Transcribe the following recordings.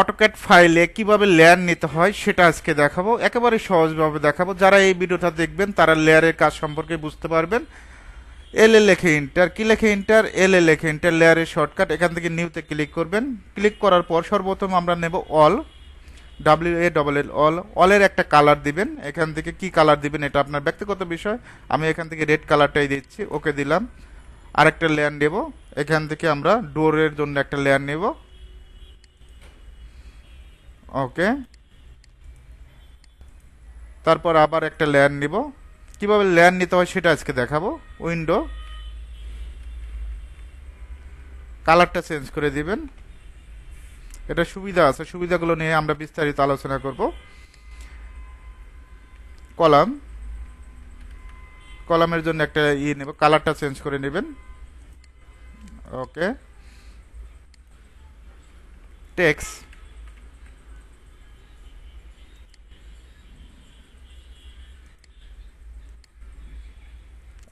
AutoCAD ফাইলে কীভাবে layer নিতে হয় সেটা আজকে দেখাবো। একেবারে সহজভাবে দেখাবো। যারা এই ভিডিওটা দেখবেন, তারা লেয়ারের কাজ সম্পর্কে বুঝতে পারবেন। এল এ লেখে ইন্টার কি লেখে ইন্টার এল এ লেখে ইন্টার লেয়ারের শর্টকাট এখান থেকে নিউতে ক্লিক করবেন। ক্লিক করার পর সর্বপ্রথম আমরা নেব all W A double L all অলের একটা কালার দিবেন। এখান থেকে কি কালার দিবেন এটা আপনার ব্যক্তিগত বিষয়। আমি এখান থেকে রেড কালারটাই দিচ্ছি, ওকে দিলাম। আরেকটা লেয়ার নেব। এখান থেকে আমরা ডোরের জন্য একটা লেয়ার নেব। ওকে। তারপর আবার একটা লেয়ার নিব। কীভাবে লেয়ার নিতে হয় সেটা আজকে দেখাবো। উইন্ডো কালারটা চেঞ্জ করে দিবেন। এটা সুবিধা আছে। সুবিধাগুলো নিয়ে আমরা বিস্তারিত আলোচনা করব। কলাম। কলামের জন্য একটা ইয়ে নেব। কালারটা চেঞ্জ করে নেবেন। ওকে। টেক্স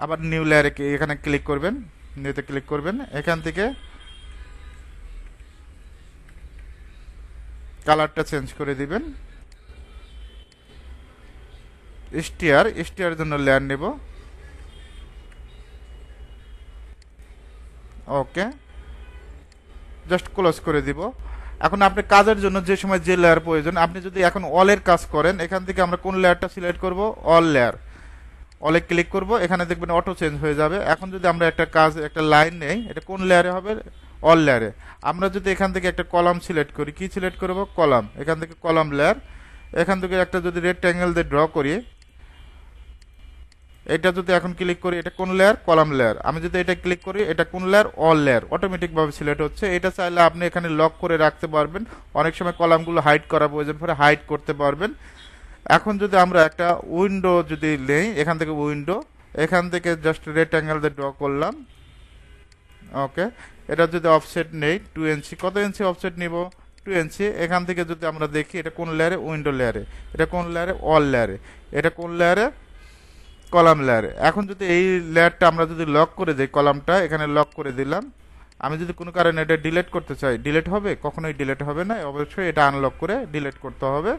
আবার নিউ লেয়ারে এখানে ক্লিক করবেন নিউতে ক্লিক করবেন। এখান থেকে কালারটা চেঞ্জ করে দিবেন। স্টিয়ার স্টিয়ার জন্য লেয়ার নেব। ওকে জাস্ট ক্লোজ করে দিব। এখন আপনি কাজের জন্য যে সময় যে লেয়ার প্রয়োজন, আপনি যদি এখন অলের কাজ করেন, এখান থেকে আমরা কোন লেয়ারটা সিলেক্ট করব? অল লেয়ার অলে ক্লিক করব, এখানে দেখবেন অটো চেঞ্জ হয়ে যাবে। এখন যদি আমরা একটা কাজ, একটা লাইন নেই, এটা কোন লেয়ারে হবে? অল লেয়ারে আমরা যদি এখান থেকে একটা কলাম সিলেক্ট করি, কি সিলেক্ট করব? কলাম এখান থেকে কলাম লেয়ার এখান থেকে একটা যদি রেড রেক্ট্যাঙ্গেল দিয়ে ড্র করি, এটা যদি এখন ক্লিক করি, এটা কোন লেয়ার কলাম লেয়ার আমি যদি এটা ক্লিক করি, এটা কোন লেয়ার অল লেয়ার অটোমেটিকভাবে সিলেক্ট হচ্ছে। এটা চাইলে আপনি এখানে লক করে রাখতে পারবেন। অনেক সময় কলামগুলো হাইড করা প্রয়োজন পরে হাইড করতে পারবেন। এখন যদি আমরা একটা উইন্ডো যদি নেই, এখান থেকে উইন্ডো এখান থেকে জাস্ট রেক্ট্যাঙ্গেল দিয়ে ড্র করলাম ওকে এটা যদি অফসেট নেই টু ইঞ্চি কত ইঞ্চি অফসেট নিব? টু ইঞ্চি এখান থেকে যদি আমরা দেখি, এটা কোন লেয়ারে উইন্ডো লেয়ারে এটা কোন লেয়ারে অল লেয়ারে এটা কোন লেয়ারে কলাম লেয়ারে এখন যদি এই লেয়ারটা আমরা যদি লক করে দিই কলামটা এখানে লক করে দিলাম, আমি যদি কোনো কারণে এটা ডিলেট করতে চাই ডিলেট হবে? কখনোই ডিলেট হবে না। অবশ্যই এটা আনলক করে ডিলেট করতে হবে।